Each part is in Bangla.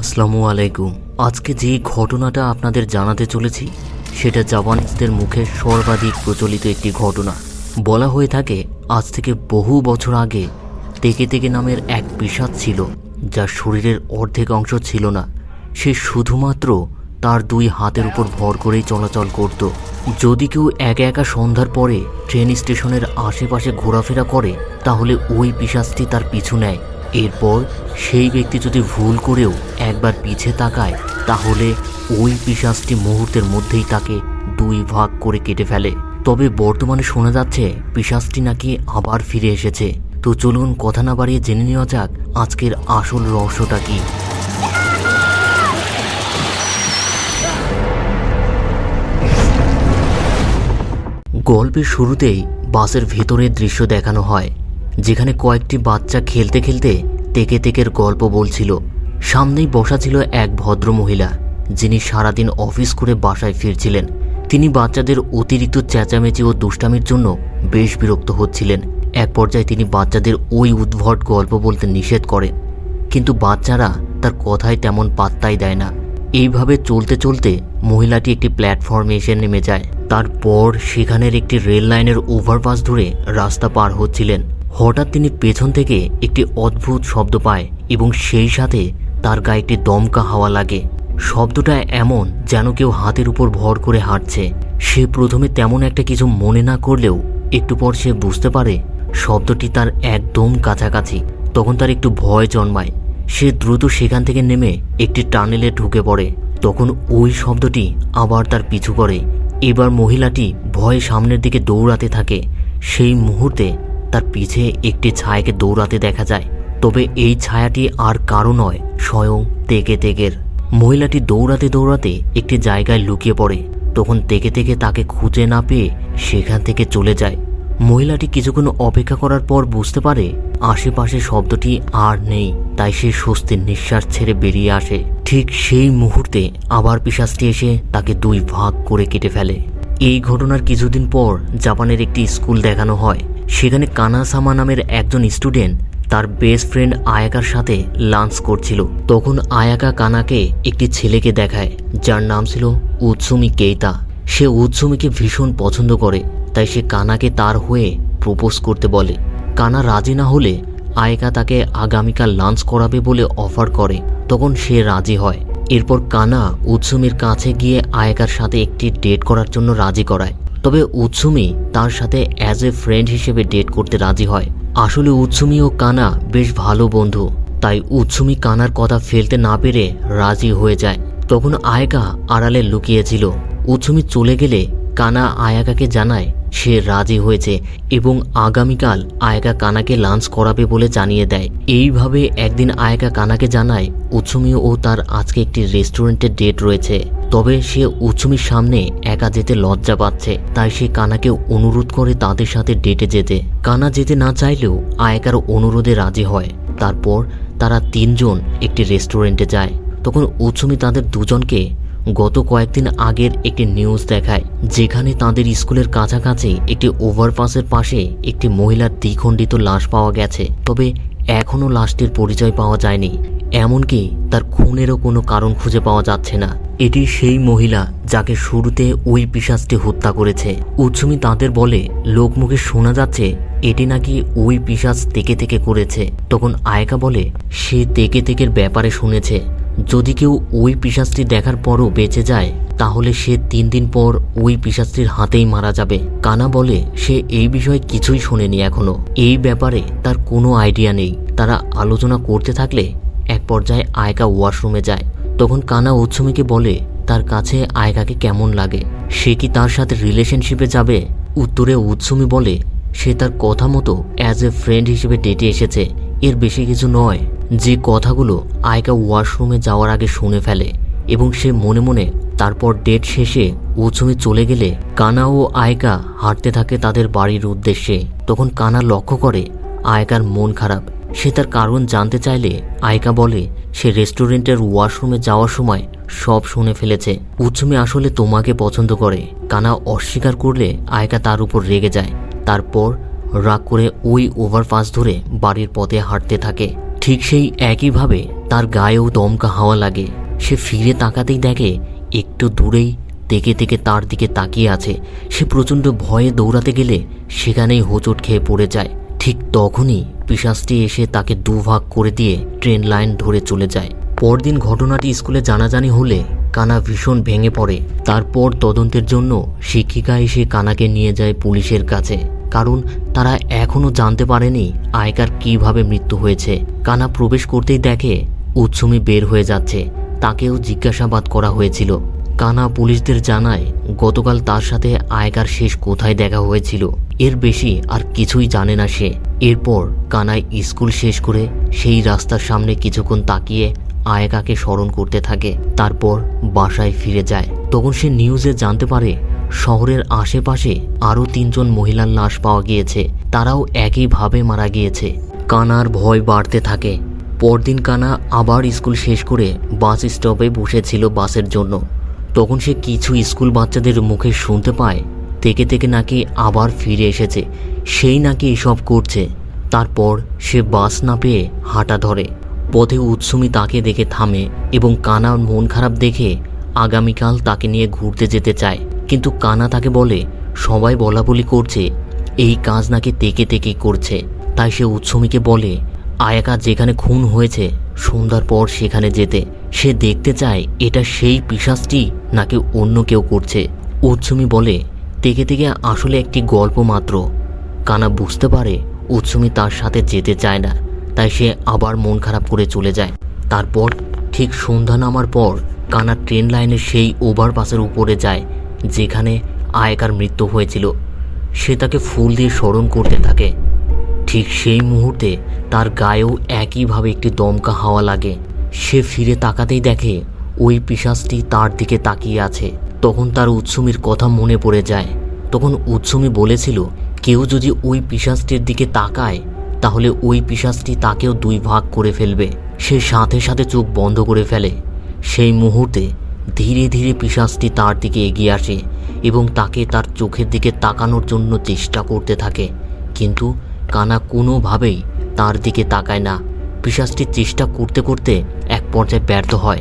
আসসালামু আলাইকুম। আজকে যে ঘটনাটা আপনাদের জানাতে চলেছি, সেটা জাপানিজদের মুখে সর্বাধিক প্রচলিত একটি ঘটনা। বলা হয়ে থাকে, আজ থেকে বহু বছর আগে তেকে তেকে নামের এক পিসাদ ছিল, যার শরীরের অর্ধেক অংশ ছিল না। সে শুধুমাত্র তার দুই হাতের উপর ভর করেই চলাচল করত। যদি কেউ একা একা সন্ধ্যার পরে ট্রেন স্টেশনের আশেপাশে ঘোরাফেরা করে, তাহলে ওই পিসাজটি তার পিছু নেয়। এরপর সেই ব্যক্তি যদি ভুল করেও একবার পিছে তাকায়, তাহলে ওই পিসাজটি মুহূর্তের মধ্যেই তাকে দুই ভাগ করে কেটে ফেলে। তবে বর্তমানে শোনা যাচ্ছে পিসাজটি নাকি আবার ফিরে এসেছে। তো চলুন কথা না বাড়িয়ে জেনে নেওয়া যাক, আজকের আসল রহস্যটা কি। গল্পের শুরুতেই বাসের ভেতরের দৃশ্য দেখানো হয়। যেখানে কয়েকটি বাচ্চা খেলতে খেলতে তেকে তেকের গল্প বলছিল। সামনেই বসা ছিল এক ভদ্র মহিলা যিনি সারাদিন অফিস করে বাসায় ফিরছিলেন। তিনি বাচ্চাদের অতিরিক্ত চেঁচামেচি ও দুষ্টামির জন্য বেশ বিরক্ত হচ্ছিলেন। এক পর্যায়ে তিনি বাচ্চাদের ওই উদ্ভট গল্প বলতে নিষেধ করেন। কিন্তু বাচ্চারা তার কথায় তেমন পাত্তাই দেয় না। এইভাবে চলতে চলতে মহিলাটি একটি প্ল্যাটফর্মে এসে নেমে যায়। তারপর সেখানের একটি রেল লাইনের ওভারপাস ধরে রাস্তা পার হচ্ছিলেন। হঠাৎ তিনি পেছন থেকে একটি অদ্ভুত শব্দ পায় এবং সেই সাথে তার গায়ে একটি দমকা হাওয়া লাগে। শব্দটা এমন যেন কেউ হাতের উপর ভর করে হাঁটছে। সে প্রথমে তেমন একটা কিছু মনে না করলেও একটু পর সে বুঝতে পারে শব্দটি তার একদম কাছাকাছি। তখন তার একটু ভয় জন্মায়। সে দ্রুত সেখান থেকে নেমে একটি টানেলে ঢুকে পড়ে। তখন ওই শব্দটি আবার তার পিছু করে। এবার মহিলাটি ভয়ে সামনের দিকে দৌড়াতে থাকে। সেই মুহূর্তে তার পিছে একটি ছায়াকে দৌড়াতে দেখা যায়। তবে এই ছায়াটি আর কারও নয়, স্বয়ং তেকে তেকের মহিলাটি দৌড়াতে দৌড়াতে একটি জায়গায় লুকিয়ে পড়ে। তখন তেকে তেকে তাকে খুঁজে না পেয়ে সেখান থেকে চলে যায়। মহিলাটি কিছুক্ষণ অপেক্ষা করার পর বুঝতে পারে আশেপাশে শব্দটি আর নেই, তাই সে স্বস্তির নিঃশ্বাস ছেড়ে বেরিয়ে আসে। ঠিক সেই মুহূর্তে আবার পিসাসটি এসে তাকে দুই ভাগ করে কেটে ফেলে। এই ঘটনার কিছুদিন পর জাপানের একটি স্কুল দেখানো হয়। সেখানে কানাসামা নামের একজন স্টুডেন্ট তার বেস্ট ফ্রেন্ড আয়াকার সাথে লাঞ্চ করছিল। তখন আয়াকা কানাকে একটি ছেলেকে দেখায়, যার নাম ছিল উৎসুমি কেইতা। সে উৎসুমিকে ভীষণ পছন্দ করে, তাই সে কানাকে তার হয়ে প্রপোজ করতে বলে। কানা রাজি না হলে আয়েকা তাকে আগামীকাল লাঞ্চ করাবে বলে অফার করে, তখন সে রাজি হয়। এরপর কানা উৎসুমির কাছে গিয়ে আয়েকার সাথে একটি ডেট করার জন্য রাজি করায়। তবে উৎসুমি তার সাথে অ্যাজ এ ফ্রেন্ড হিসেবে ডেট করতে রাজি হয়। আসলে উৎসুমি ও কানা বেশ ভালো বন্ধু, তাই উৎসুমি কানার কথা ফেলতে না পেরে রাজি হয়ে যায়। তখন আয়কা আড়ালে লুকিয়েছিল। উৎসুমি চলে গেলে কানা আয়াকাকে জানায় সে রাজি হয়েছে এবং আগামীকাল আয়াকা কানাকে লাঞ্চ করাবে বলে জানিয়ে দেয়। এইভাবে একদিন আয়াকা কানাকে জানায়, উৎসুমি ও তার আজকে একটি রেস্টুরেন্টে ডেট রয়েছে। তবে সে উৎসুমির সামনে একা যেতে লজ্জা পাচ্ছে, তাই সে কানাকে অনুরোধ করে তাদের সাথে ডেটে যেতে। কানা যেতে না চাইলেও আয়াকার অনুরোধে রাজি হয়। তারপর তারা তিনজন একটি রেস্টুরেন্টে যায়। তখন উৎসুমি তাদের দুজনকে গত কয়েকদিন আগের একটি নিউজ দেখায়, যেখানে তাদের স্কুলের কাছাকাছি একটি ওভারপাসের পাশে একটি মহিলার দ্বিখণ্ডিত লাশ পাওয়া গেছে। তবে এখনও লাশটির পরিচয় পাওয়া যায়নি। এমনকি তার খুনেরও কোনো কারণ খুঁজে পাওয়া যাচ্ছে না। এটি সেই মহিলা যাকে শুরুতে ওই পিসাজটি হত্যা করেছে। উৎসুমি তাদের বলে, লোকমুখে শোনা যাচ্ছে, এটি নাকি ওই পিসাজ তেকে থেকে করেছে। তখন আয়কা বলে, সে তেকে তেকের ব্যাপারে শুনেছে। যদি কেউ ওই পিসাজটি দেখার পরও বেঁচে যায়, তাহলে সে তিন দিন পর ওই পিসাজটির হাতেই মারা যাবে। কানা বলে, সে এই বিষয়ে কিছুই শোনেনি এখনও। এই ব্যাপারে তার কোনো আইডিয়া নেই। তারা আলোচনা করতে থাকলে এক পর্যায়ে আয়কা ওয়াশরুমে যায়। তখন কানা উৎসমিকে বলে, তার কাছে আয়কাকে কেমন লাগে? সে কি তার সাথে রিলেশনশিপে যাবে? উত্তরে উৎসমি বলে, সে তার কথা মতো অ্যাজ এ ফ্রেন্ড হিসেবে ডেটে এসেছে। এর বেশি কিছু নয়। যে কথাগুলো আয়কা ওয়াশরুমে যাওয়ার আগে শুনে ফেলে এবং সে মনে মনে তারপর ডেট শেষে উৎসমি চলে গেলে কানা ও আয়কা হাঁটতে থাকে তাদের বাড়ির উদ্দেশ্যে। তখন কানা লক্ষ্য করে আয়কার মন খারাপ। সে তার কারণ জানতে চাইলে আয়কা বলে, সে রেস্টুরেন্টের ওয়াশরুমে যাওয়ার সময় সব শুনে ফেলেছে। উৎসমি আসলে তোমাকে পছন্দ করে। কানা অস্বীকার করলে আয়কা তার উপর রেগে যায়। তারপর রাগ করে ওই ওভারপাস ধরে বাড়ির পথে হাঁটতে থাকে। ঠিক সেই একইভাবে তার গায়েও দমকা হাওয়া লাগে। সে ফিরে তাকাতেই দেখে একটু দূরেই তেকে তেকে তার দিকে তাকিয়ে আছে। সে প্রচণ্ড ভয়ে দৌড়াতে গেলে সেখানেই হোঁচট খেয়ে পড়ে যায়। ঠিক তখনই পিসাসটি এসে তাকে দুভাগ করে দিয়ে ট্রেন লাইন ধরে চলে যায়। পরদিন ঘটনাটি স্কুলে জানাজানি হলে কানা ভীষণ ভেঙে পড়ে। তারপর তদন্তের জন্য শিক্ষিকা এসে কানাকে নিয়ে যায় পুলিশের কাছে। কারণ তারা এখনও জানতে পারেনি আয়কার কীভাবে মৃত্যু হয়েছে। কানা প্রবেশ করতেই দেখে উৎসুমি বের হয়ে যাচ্ছে। তাকেও জিজ্ঞাসাবাদ করা হয়েছিল। কানা পুলিশদের জানায়, গতকাল তার সাথে আয়কার শেষ কোথায় দেখা হয়েছিল। এর বেশি আর কিছুই জানে না সে। এরপর কানায় স্কুল শেষ করে সেই রাস্তার সামনে কিছুক্ষণ তাকিয়ে আয়কাকে স্মরণ করতে থাকে। তারপর বাসায় ফিরে যায়। তখন সে নিউজে জানতে পারে শহরের আশেপাশে আরও তিনজন মহিলার লাশ পাওয়া গিয়েছে। তারাও একইভাবে মারা গিয়েছে। কানার ভয় বাড়তে থাকে। পরদিন কানা আবার স্কুল শেষ করে বাস স্টপে বসেছিল বাসের জন্য। তখন সে কিছু স্কুল বাচ্চাদের মুখে শুনতে পায়, থেকে থেকে নাকি আবার ফিরে এসেছে। সেই নাকি এসব করছে। তারপর সে বাস না পেয়ে হাঁটা ধরে। পথে উৎসুমি তাকে দেখে থামে এবং কানার মন খারাপ দেখে আগামীকাল তাকে নিয়ে ঘুরতে যেতে চায়। কিন্তু কানা তাকে বলে, সবাই বলা বলি করছে, এই কাজ নাকি তেকে তেকে করছে। তাই সে উৎসমিকে বলে আয়াকা যেখানে খুন হয়েছে, সন্ধ্যার পর সেখানে যেতে। সে দেখতে চায়, এটা সেই পিসাসটি নাকি অন্য কেউ করছে। উৎসমি বলে, তেকে তেকে আসলে একটি গল্প মাত্র। কানা বুঝতে পারে, উৎসমি তার সাথে যেতে চায় না, তাই সে আবার মন খারাপ করে চলে যায়। তারপর ঠিক সন্ধ্যা নামার পর, কানা ট্রেন লাইনের সেই ওভারপাসের উপরে যায় যেখানে আয়কার মৃত্যু হয়েছিল, সে তাকে ফুল দিয়ে স্মরণ করতে থাকে। ঠিক সেই মুহূর্তে তার গায়েও একইভাবে একটি দমকা হাওয়া লাগে। সে ফিরে তাকাতেই দেখে ওই পিসাসটি তার দিকে তাকিয়ে আছে। তখন তার উৎসুমির কথা মনে পড়ে যায়। তখন উৎসুমি বলেছিল, কেউ যদি ওই পিসাসটির দিকে তাকায়, তাহলে ওই পিসাসটি তাকেও দুই ভাগ করে ফেলবে। সে সাথে সাথে চোখ বন্ধ করে ফেলে। সেই মুহূর্তে ধীরে ধীরে পিসাসটি তার দিকে এগিয়ে আসে এবং তাকে তার চোখের দিকে তাকানোর জন্য চেষ্টা করতে থাকে। কিন্তু কানা কোনোভাবেই তার দিকে তাকায় না। পিসাসটি চেষ্টা করতে করতে এক পর্যায়ে ব্যর্থ হয়।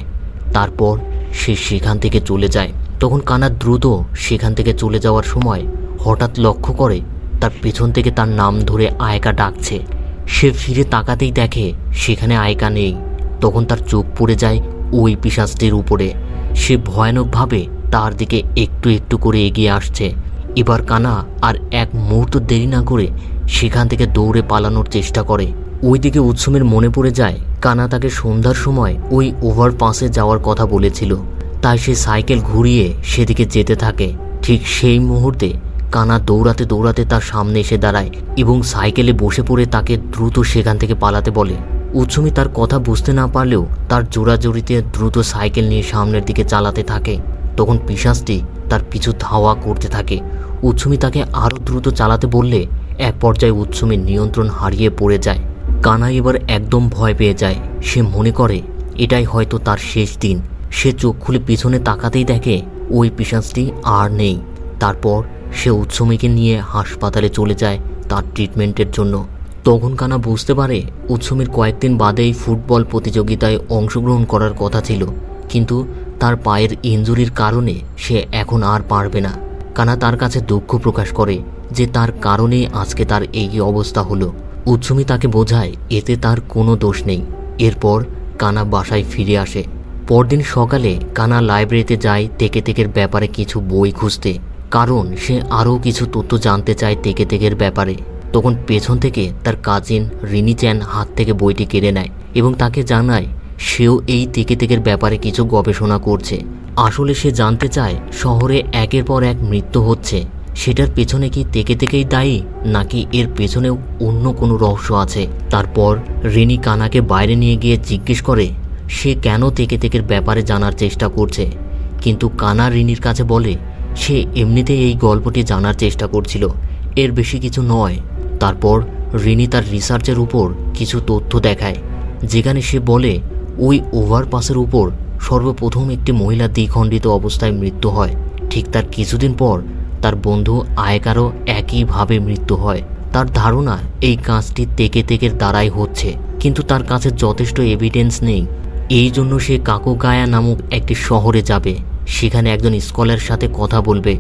তারপর সে সেখান থেকে চলে যায়। তখন কানা দ্রুত সেখান থেকে চলে যাওয়ার সময় হঠাৎ লক্ষ্য করে তার পেছন থেকে তার নাম ধরে আয়কা ডাকছে। সে ফিরে তাকাতেই দেখে সেখানে আয়কা নেই। তখন তার চোখ পড়ে যায় ওই পিসাসটির উপরে। সে ভয়ানকভাবে তার দিকে একটু একটু করে এগিয়ে আসছে। এবার কানা আর এক মুহূর্ত দেরি না করে সেখান থেকে দৌড়ে পালানোর চেষ্টা করে। ওইদিকে উৎসমের মনে পড়ে যায়, কানা তাকে সন্ধ্যার সময় ওই ওভারপাসে যাওয়ার কথা বলেছিল। তাই সে সাইকেল ঘুরিয়ে সেদিকে যেতে থাকে। ঠিক সেই মুহূর্তে কানা দৌড়াতে দৌড়াতে তার সামনে এসে দাঁড়ায় এবং সাইকেলে বসে পড়ে তাকে দ্রুত সেখান থেকে পালাতে বলে। উৎসমি তার কথা বুঝতে না পারলেও তার জোড়াজড়িতে দ্রুত সাইকেল নিয়ে সামনের দিকে চালাতে থাকে। তখন পিসাসটি তার পিছু ধাওয়া করতে থাকে। উৎসমি তাকে আরও দ্রুত চালাতে বললে এক পর্যায়ে উৎসমির নিয়ন্ত্রণ হারিয়ে পড়ে যায়। কানা এবার একদম ভয় পেয়ে যায়। সে মনে করে, এটাই হয়তো তার শেষ দিন। সে চোখ খুলে পিছনে তাকাতেই দেখে ওই পিসাসটি আর নেই। তারপর সে উৎসমিকে নিয়ে হাসপাতালে চলে যায় তার ট্রিটমেন্টের জন্য। তখন কানা বুঝতে পারে উৎসমির কয়েকদিন বাদেই ফুটবল প্রতিযোগিতায় অংশগ্রহণ করার কথা ছিল। কিন্তু তার পায়ের ইঞ্জুরির কারণে সে এখন আর পারবে না। কানা তার কাছে দুঃখ প্রকাশ করে যে তার কারণে আজকে তার এই অবস্থা হলো। উৎসমি তাকে বোঝায়, এতে তার কোনো দোষ নেই। এরপর কানা বাসায় ফিরে আসে। পরদিন সকালে কানা লাইব্রেরিতে যায় তেকে তেকের ব্যাপারে কিছু বই খুঁজতে। কারণ সে আরও কিছু তথ্য জানতে চায় তেকে তেকের ব্যাপারে। তখন পেছন থেকে তার কাজিন রিনি চ্যান হাত থেকে বইটি কেড়ে নেয় এবং তাকে জানায়, সেও এই তেকে তেকের ব্যাপারে কিছু গবেষণা করছে। আসলে সে জানতে চায়, শহরে একের পর এক মৃত্যু হচ্ছে। সেটার পেছনে কি তেকে তেকেই দায়ী, নাকি এর পেছনেও অন্য কোনো রহস্য আছে? তারপর রিনি কানাকে বাইরে নিয়ে গিয়ে জিজ্ঞেস করে, সে কেন তেকে তেকের ব্যাপারে জানার চেষ্টা করছে? কিন্তু কানা রিনির কাছে বলে, সে এমনিতেই এই গল্পটি জানার চেষ্টা করছিল। এর বেশি কিছু নয়। তারপর রিনি তার রিসার্চের উপর কিছু তথ্য দেখায়, যেখানে সে বলে, ওই ওভারপাসের উপর সর্বপ্রথম একটি মহিলা দ্বিখণ্ডিত অবস্থায় মৃত্যু হয়। ঠিক তার কিছুদিন পর তার বন্ধু আয়কারও একইভাবে মৃত্যু হয়। তার ধারণা এই কাজটি তেকে তেকের দ্বারাই হচ্ছে। কিন্তু তার কাছে যথেষ্ট এভিডেন্স নেই। এই জন্য সে কাকোগায়া নামক একটি শহরে যাবে। সেখানে একজন স্কলার সাথে কথা বলবে।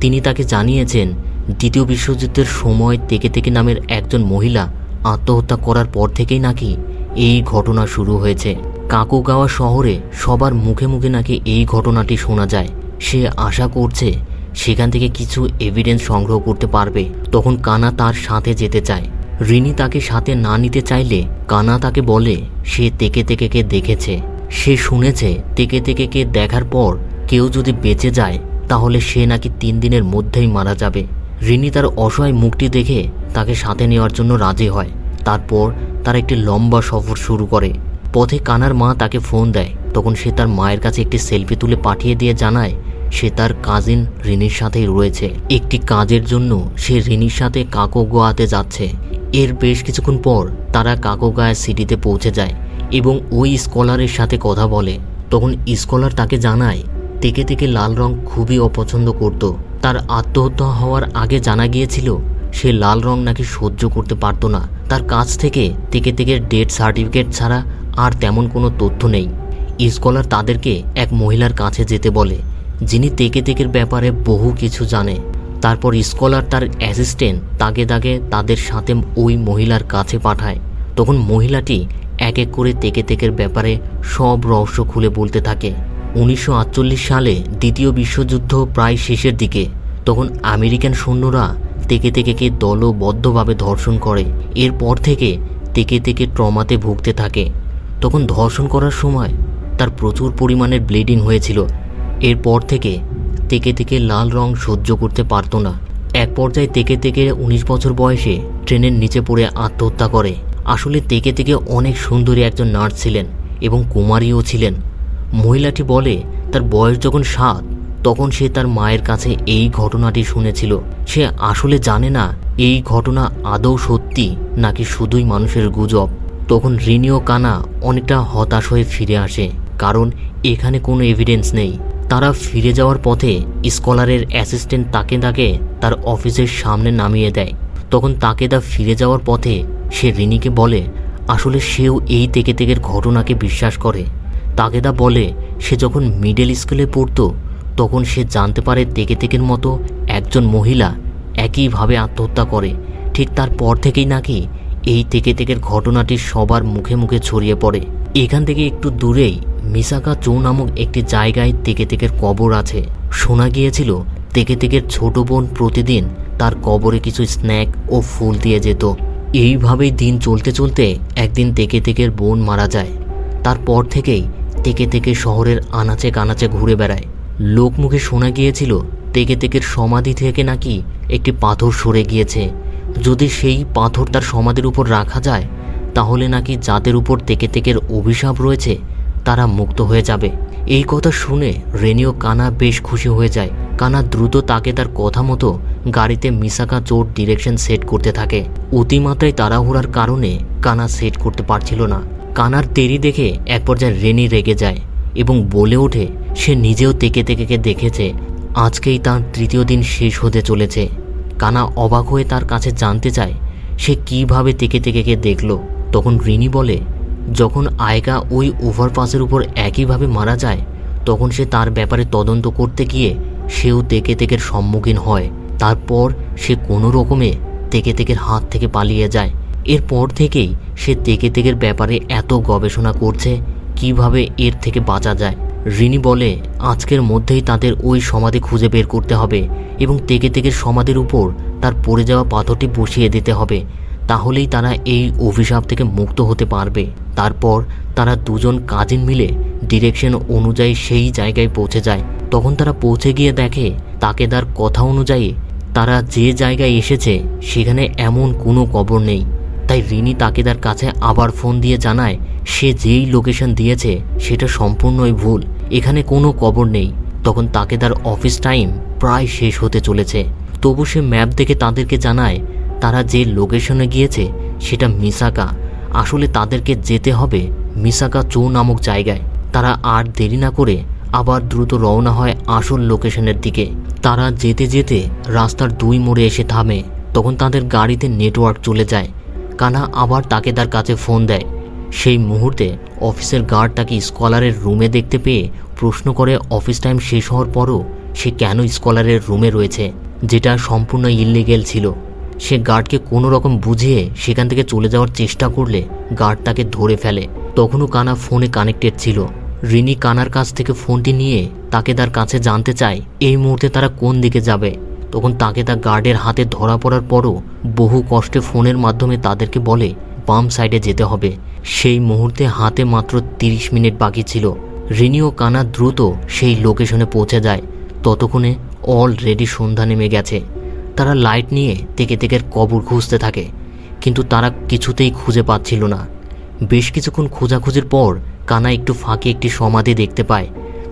তিনি তাকে জানিয়েছেন দ্বিতীয় বিশ্বযুদ্ধের সময় তেকে তেকে নামের একজন মহিলা আত্মহত্যা করার পর থেকেই নাকি এই ঘটনা শুরু হয়েছে। কাকুগাওয়া শহরে সবার মুখে মুখে নাকি এই ঘটনাটি শোনা যায়। সে আশা করছে সেখান থেকে কিছু এভিডেন্স সংগ্রহ করতে পারবে। তখন কানা তার সাথে যেতে চায়। রিনি তাকে সাথে না নিতে চাইলে কানা তাকে বলে, সে তেকে তেকেকে দেখেছে। সে শুনেছে তেকে তেকেকে দেখার পর কেউ যদি বেঁচে যায়, তাহলে সে নাকি তিন দিনের মধ্যেই মারা যাবে। রিনি তার অসহায় মুখটি দেখে তাকে সাথে নেওয়ার জন্য রাজি হয়। তারপর তার একটি লম্বা সফর শুরু করে। পথে কানার মা তাকে ফোন দেয়। তখন সে তার মায়ের কাছে একটি সেলফি তুলে পাঠিয়ে দিয়ে জানায়, সে তার কাজিন রিনির সাথেই রয়েছে। একটি কাজের জন্য সে রিনির সাথে কাকোগোয়াতে যাচ্ছে। এর বেশ কিছুক্ষণ পর তারা কাকোগায়া সিটিতে পৌঁছে যায় এবং ওই স্কলারের সাথে কথা বলে। তখন স্কলার তাকে জানায় থেকে থেকে লাল রং খুবই অপছন্দ করত। তার আত্মহত্যা হওয়ার আগে জানা গিয়েছিল, সে লাল রং নাকি সহ্য করতে পারতো না। তার কাছ থেকে থেকে থেকে ডেথ সার্টিফিকেট ছাড়া আর তেমন কোনো তথ্য নেই। স্কলার তাদেরকে এক মহিলার কাছে যেতে বলে, যিনি তেকে তেকের ব্যাপারে বহু কিছু জানে। তারপর স্কলার তার অ্যাসিস্ট্যান্ট তাকে তাকে তাদের সাথে ওই মহিলার কাছে পাঠায়। তখন মহিলাটি এক এক করে তেকে তেকের ব্যাপারে সব রহস্য খুলে বলতে থাকে। উনিশশো আটচল্লিশ সালে দ্বিতীয় বিশ্বযুদ্ধ প্রায় শেষের দিকে, তখন আমেরিকান সৈন্যরা তেকে তেকেকে দলবদ্ধভাবে ধর্ষণ করে। এরপর থেকে তেকে তেকে ট্রমাতে ভুগতে থাকে। তখন ধর্ষণ করার সময় তার প্রচুর পরিমাণের ব্লিডিং হয়েছিল। এরপর থেকে তেকে তেকে লাল রং সহ্য করতে পারতো না। এক পর্যায়ে তেকে তেকে উনিশ বছর বয়সে ট্রেনের নিচে পড়ে আত্মহত্যা করে। আসলে তেকে তেকে অনেক সুন্দরী একজন নার্স ছিলেন এবং কুমারীও ছিলেন। মহিলাটি বলে, তার বয়স যখন সাত, তখন সে তার মায়ের কাছে এই ঘটনাটি শুনেছিল। সে আসলে জানে না এই ঘটনা আদৌ সত্যি নাকি শুধুই মানুষের গুজব। তখন রিনি ও কানা অনেকটা হতাশ হয়ে ফিরে আসে, কারণ এখানে কোনো এভিডেন্স নেই। তারা ফিরে যাওয়ার পথে স্কলারের অ্যাসিস্ট্যান্ট তাকে তাকে তার অফিসের সামনে নামিয়ে দেয়। তখন তাকেদা ফিরে যাওয়ার পথে সে রিনিকে বলে, আসলে সেও এই তেকে তেকের ঘটনাকে বিশ্বাস করে। তাকেদা বলে, সে যখন মিডল স্কুলে পড়তো, তখন সে জানতে পারে তেকে তেকের মতো একজন মহিলা একইভাবে আত্মহত্যা করে। ঠিক তারপর থেকেই নাকি এই থেকে তেকের ঘটনাটি সবার মুখে মুখে ছড়িয়ে পড়ে। এখান থেকে একটু দূরেই মিসাকা চৌ নামক একটি জায়গায় তেকে তেকের কবর আছে। শোনা গিয়েছিল তেকে তেকের ছোট বোন প্রতিদিন তার কবরে কিছু স্ন্যাক ও ফুল দিয়ে যেত। এইভাবেই দিন চলতে চলতে একদিন তেকে তেকের বোন মারা যায়। তারপর থেকেই তেকে তেকে শহরের আনাচে কানাচে ঘুরে বেড়ায়। লোকমুখে শোনা গিয়েছিল, তেকে তেকের সমাধি থেকে নাকি একটি পাথর সরে গিয়েছে। যদি সেই পাথর তার সমাধির উপর রাখা যায়, তাহলে নাকি যাদের উপর তেকে তেকের অভিশাপ রয়েছে, তারা মুক্ত হয়ে যাবে। এই কথা শুনে রেনিও কানা বেশ খুশি হয়ে যায়। কানা দ্রুত তাকে তার কথা মতো গাড়িতে মিসাকা চোর ডিরেকশন সেট করতে থাকে। অতিমাত্রায় তাড়াহুড়ার কারণে কানা সেট করতে পারছিল না। কানার তেরি দেখে এক পর্যায়ে রেনি রেগে যায় এবং বলে ওঠে, সে নিজেও তেকে তেকেকে দেখেছে। আজকেই তার তৃতীয় দিন শেষ হতে চলেছে। কানা অবাক হয়ে তার কাছে জানতে চায়, সে কীভাবে তেকে তেকেকে দেখল। তখন রিনি বলে, যখন আয়কা ওই ওভারপাসের উপর একইভাবে মারা যায়, তখন সে তার ব্যাপারে তদন্ত করতে গিয়ে সেও তেকে তেকের সম্মুখীন হয়। তারপর সে কোনো রকমে তেকে তেকের হাত থেকে পালিয়ে যায় এরপর থেকেই সে তেকে তেকের ব্যাপারে এত গবেষণা করছে, কীভাবে এর থেকে বাঁচা যায়। রিনি বলে, আজকের মধ্যেই তাদের ওই সমাধি খুঁজে বের করতে হবে এবং তেকে তেকের সমাধির উপর তার পড়ে যাওয়া পাথরটি বসিয়ে দিতে হবে, তাহলেই তারা এই অভিশাপ থেকে মুক্ত হতে পারবে। তারপর তারা দুজন কাজিন মিলে ডিরেকশন অনুযায়ী সেই জায়গায় পৌঁছে যায়। তখন তারা পৌঁছে গিয়ে দেখে তাকেদার কথা অনুযায়ী তারা যে জায়গায় এসেছে, সেখানে এমন কোনো কবর নেই। তাই রিনি তাকেদার কাছে আবার ফোন দিয়ে জানায়, সে যেই লোকেশন দিয়েছে সেটা সম্পূর্ণই ভুল, এখানে কোনো কবর নেই। তখন তাকেদার অফিস টাইম প্রায় শেষ হতে চলেছে। তবু সে ম্যাপ দেখে তাদেরকে জানায়, তারা যে লোকেশনে গিয়েছে সেটা মিসাকা। আসলে তাদেরকে যেতে হবে মিসাকা চৌ নামক জায়গায়। তারা আর দেরি না করে আবার দ্রুত রওনা হয় আসল লোকেশনের দিকে। তারা যেতে যেতে রাস্তার দুই মোড়ে এসে থামে। তখন তাদের গাড়িতে নেটওয়ার্ক চলে যায়। কানা আবার তাকে তার কাছে ফোন দেয়। সেই মুহূর্তে অফিসের গার্ড তাকে স্কলারের রুমে দেখতে পেয়ে প্রশ্ন করে অফিস টাইম শেষ হওয়ার পরও সে কেন স্কলারের রুমে রয়েছে, যেটা সম্পূর্ণ ইললিগেল ছিল। সে গার্ডকে কোনো রকম বুঝিয়ে সেখান থেকে চলে যাওয়ার চেষ্টা করলে গার্ড তাকে ধরে ফেলে। তখনও কানা ফোনে কানেক্টেড ছিল। রিনি কানার কাছ থেকে ফোনটি নিয়ে তাকে তার কাছে জানতে চায়, এই মুহূর্তে তারা কোন দিকে যাবে। তখন তাকে তার গার্ডের হাতে ধরা পড়ার পরও বহু কষ্টে ফোনের মাধ্যমে তাদেরকে বলে, বাম সাইডে যেতে হবে। সেই মুহূর্তে হাতে মাত্র তিরিশ মিনিট বাকি ছিল। রিনি ও কানা দ্রুত সেই লোকেশনে পৌঁছে যায়। ততক্ষণে অলরেডি সন্ধ্যা নেমে গেছে। তারা লাইট নিয়ে তেকে তেকের কবর খুঁজতে থাকে। কিন্তু তারা কিছুতেই খুঁজে পাচ্ছিল না। বেশ কিছুক্ষণ খোঁজাখুঁজির পর কানা একটু ফাঁকে একটি সমাধি দেখতে পায়।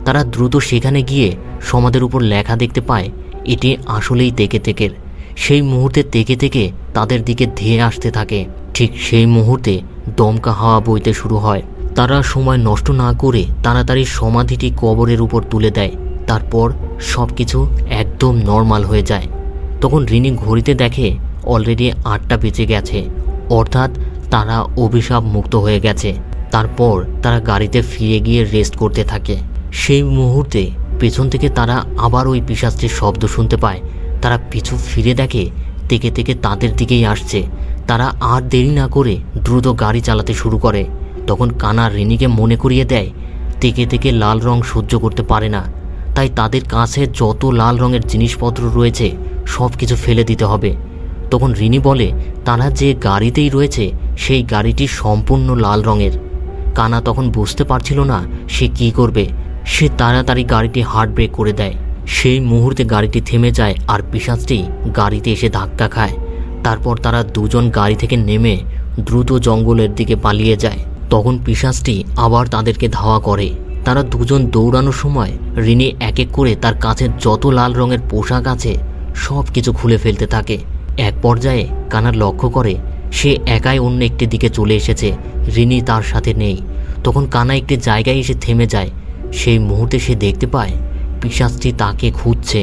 তারা দ্রুত সেখানে গিয়ে সমাধির উপর লেখা দেখতে পায় এটি আসলেই তেকে তেকের। সেই মুহূর্তে তেকে তেকে তাদের দিকে ধেয়ে আসতে থাকে। ঠিক সেই মুহূর্তে দমকা হাওয়া বইতে শুরু হয়। তারা সময় নষ্ট না করে তাড়াতাড়ি সমাধিটি কবরের উপর তুলে দেয়। তারপর সব কিছু একদম নর্মাল হয়ে যায়। তখন রিনি ঘড়িতে দেখে, অলরেডি আটটা বেজে গেছে। অর্থাৎ তারা অভিশাপ মুক্ত হয়ে গেছে। তারপর তারা গাড়িতে ফিরে গিয়ে রেস্ট করতে থাকে। সেই মুহূর্তে পেছন থেকে তারা আবার ওই পিসাচটির শব্দ শুনতে পায়। তারা পিছু ফিরে দেখে থেকে থেকে তাদের দিকেই আসছে। তারা আর দেরি না করে দ্রুত গাড়ি চালাতে শুরু করে। তখন কানা রিনিকে মনে করিয়ে দেয় থেকে থেকে লাল রং সহ্য করতে পারে না। তাই তাদের কাছে যত লাল রঙের জিনিসপত্র রয়েছে সব কিছু ফেলে দিতে হবে। তখন রিনি বলে, তারা যে গাড়িতেই রয়েছে, সেই গাড়িটি সম্পূর্ণ লাল রঙের। কানা তখন বুঝতে পারছিল না সে কি করবে। সে তাড়াতাড়ি গাড়িটি হার্ট ব্রেক করে দেয়। সেই মুহূর্তে গাড়িটি থেমে যায় আর পিসাজটি গাড়িতে এসে ধাক্কা খায়। তারপর তারা দুজন গাড়ি থেকে নেমে দ্রুত জঙ্গলের দিকে পালিয়ে যায়। তখন পিসাজটি আবার তাদেরকে ধাওয়া করে। তারা দুজন দৌড়ানোর সময় রিনি এক এক করে তার কাছে যত লাল রঙের পোশাক আছে সব কিছু খুলে ফেলতে থাকে। এক পর্যায়ে কানার লক্ষ্য করে সে একাই অন্য একটি দিকে চলে এসেছে। রিনি তার সাথে নেই। তখন কানা একটি জায়গায় এসে থেমে যায়। সেই মুহূর্তে সে দেখতে পায় পিসাজটি তাকে খুঁজছে,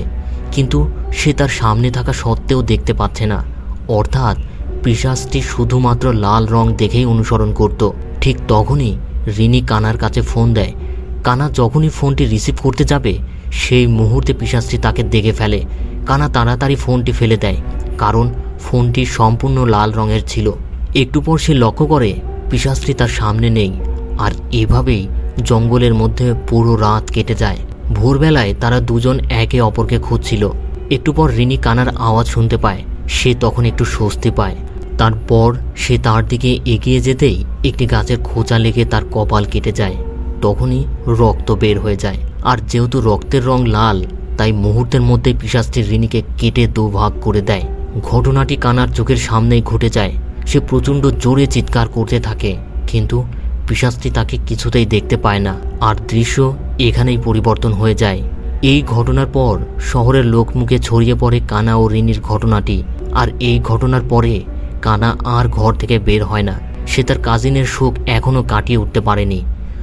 কিন্তু সে তার সামনে থাকা সত্ত্বেও দেখতে পাচ্ছে না। অর্থাৎ পিসাজটি শুধুমাত্র লাল রং দেখেই অনুসরণ করত। ঠিক তখনই রিনি কানার কাছে ফোন দেয়। কানা যখনই ফোনটি রিসিভ করতে যাবে, সেই মুহূর্তে পিসাজটি তাকে দেখে ফেলে। কানা তাড়াতাড়ি ফোনটি ফেলে দেয়, কারণ ফোনটি সম্পূর্ণ লাল রঙের ছিল। একটু পর সে লক্ষ্য করে পিসাজটি তার সামনে নেই, আর এভাবেই জঙ্গলের মধ্যে পুরো রাত কেটে যায়। ভোরবেলায় তারা দুজন একে অপরকে খুঁজছিল। একটু পর রিনি কানার আওয়াজ শুনতে পায়। সে তখন একটু স্বস্তি পায়। তারপর সে তার দিকে এগিয়ে যেতেই একটি গাছের খোঁচা লেগে তার কপাল কেটে যায়। তখনই রক্ত বের হয়ে যায়। আর যেহেতু রক্তের রং লাল, তাই মুহূর্তের মধ্যে পিসাসটি রিনিকে কেটে দুভাগ করে দেয়। ঘটনাটি কানার চোখের সামনেই ঘটে যায়। সে প্রচণ্ড জোরে চিৎকার করতে থাকে। কিন্তু পিসাসটি তাকে কিছুতেই দেখতে পায় না, আর দৃশ্য এখানেই পরিবর্তন হয়ে যায়। এই ঘটনার পর শহরের লোকমুখে ছড়িয়ে পড়ে কানা ও রিনির ঘটনাটি, আর এই ঘটনার পরে কানা আর ঘর থেকে বের হয় না। সে তার কাজিনের শোক এখনও কাটিয়ে উঠতে পারেনি।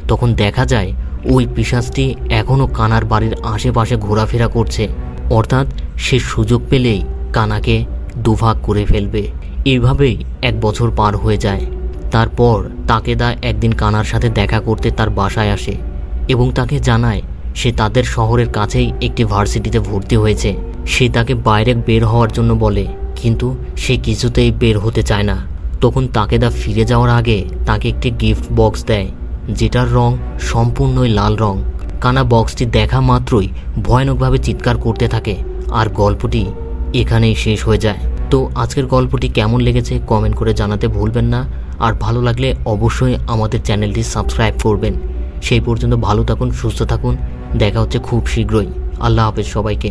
তখন দেখা যায়, ওই পিসাজটি এখনও কানার বাড়ির আশেপাশে ঘোরাফেরা করছে। অর্থাৎ সে সুযোগ পেলেই কানাকে দুভাগ করে ফেলবে। এইভাবেই এক বছর পার হয়ে যায়। তারপর তাকেদা একদিন কানার সাথে দেখা করতে তার বাসায় আসে এবং তাকে জানায়, সে তাদের শহরের কাছেই একটি ভার্সিটিতে ভর্তি হয়েছে। সে তাকে বাইরে বের হওয়ার জন্য বলে, কিন্তু সে কিছুতেই বের হতে চায় না। তখন তাকেদা ফিরে যাওয়ার আগে তাকে একটি গিফট বক্স দেয়, যেটার রং সম্পূর্ণই লাল রং। কানা বক্সটি দেখা মাত্রই ভয়ানকভাবে চিৎকার করতে থাকে, আর গল্পটি এখানেই শেষ হয়ে যায়। তো আজকের গল্পটি কেমন লেগেছে কমেন্ট করে জানাতে ভুলবেন না। আর ভালো লাগলে অবশ্যই আমাদের চ্যানেলটি সাবস্ক্রাইব করবেন। সেই পর্যন্ত ভালো থাকুন, সুস্থ থাকুন। দেখা হচ্ছে খুব শীঘ্রই। আল্লাহ হাফেজ সবাইকে।